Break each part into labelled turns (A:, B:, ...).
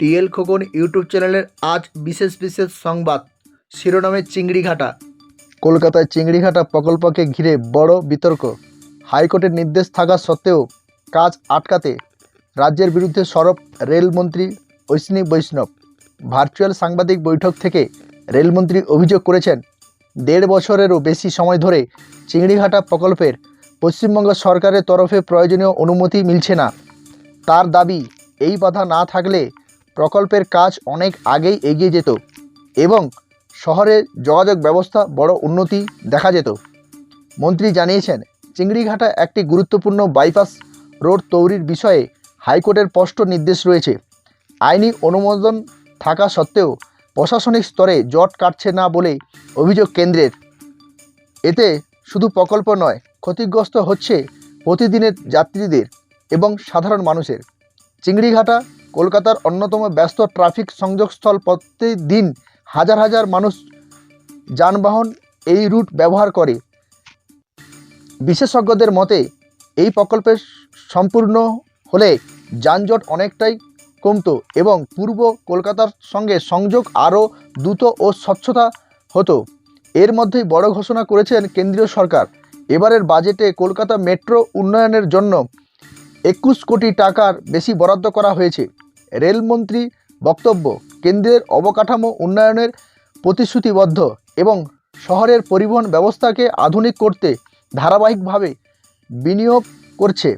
A: TL Khokon YouTube চ্যানেলের আজ বিশেষ বিশেষ সংবাদ, শিরোনামে চিংড়িঘাটা। কলকাতায় চিংড়িঘাটা প্রকল্পকে ঘিরে বড় বিতর্ক। হাইকোর্টের নির্দেশ থাকা সত্ত্বেও কাজ আটকাতে রাজ্যের বিরুদ্ধে সরব রেলমন্ত্রী ঐশ্বিনী বৈষ্ণব। ভার্চুয়াল সাংবাদিক বৈঠক থেকে রেলমন্ত্রী অভিযোগ করেছেন, দেড় বছরেরও বেশি সময় ধরে চিংড়িঘাটা প্রকল্পের পশ্চিমবঙ্গ সরকারের তরফে প্রয়োজনীয় অনুমতি মিলছে না। তার দাবি, এই বাধা না থাকলে প্রকল্পের কাজ অনেক আগেই এগিয়ে যেত এবং শহরে যোগাযোগ ব্যবস্থা বড় উন্নতি দেখা যেত। মন্ত্রী জানিয়েছেন, চিংড়িঘাটা একটি গুরুত্বপূর্ণ বাইপাস রোড তৈরির বিষয়ে হাইকোর্টের স্পষ্ট নির্দেশ রয়েছে। আইনি অনুমোদন থাকা সত্ত্বেও প্রশাসনিক স্তরে জট কাটছে না বলে অভিযোগ কেন্দ্রের। এতে শুধু প্রকল্প নয়, ক্ষতিগ্রস্ত হচ্ছে প্রতিদিনের যাত্রীদের এবং সাধারণ মানুষের। চিংড়িঘাটা কলকাতার অন্যতম ব্যস্ত ট্রাফিক সংযোগস্থল প্রতিদিন হাজার হাজার মানুষ যানবাহন এই রুট ব্যবহার করে। বিশেষজ্ঞদের মতে, এই প্রকল্পের সম্পূর্ণ হলে যানজট অনেকটাই কমতো এবং পূর্ব কলকাতার সঙ্গে সংযোগ আরও দ্রুত ও স্বচ্ছতা হতো। এর মধ্যেই বড় ঘোষণা করেছেন কেন্দ্রীয় সরকার। এবারের বাজেটে কলকাতা মেট্রো উন্নয়নের জন্য একুশ কোটি টাকার বেশি বরাদ্দ করা হয়েছে। রেলমন্ত্রী বক্তব্য, কেন্দ্রের অবকাঠামো উন্নয়নের প্রতিশ্রুতিবদ্ধ এবং শহরের পরিবহন ব্যবস্থাকে আধুনিক করতে ধারাবাহিকভাবে বিনিয়োগ করছে।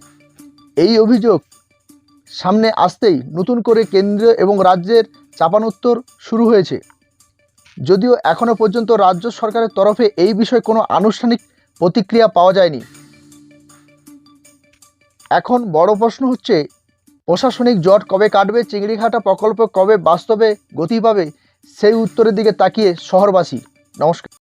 A: এই অভিযোগ সামনে আসতেই নতুন করে কেন্দ্র এবং রাজ্যের চাপানোত্তর শুরু হয়েছে। যদিও এখনও পর্যন্ত রাজ্য সরকারের তরফে এই বিষয়ে কোনো আনুষ্ঠানিক প্রতিক্রিয়া পাওয়া যায়নি। এখন বড় প্রশ্ন হচ্ছে, প্রশাসনিক জট কবে কাটবে, চিংড়িঘাটা প্রকল্প কবে বাস্তবে গতি পাবে? সেই উত্তরের দিকে তাকিয়ে শহরবাসী, নমস্কার।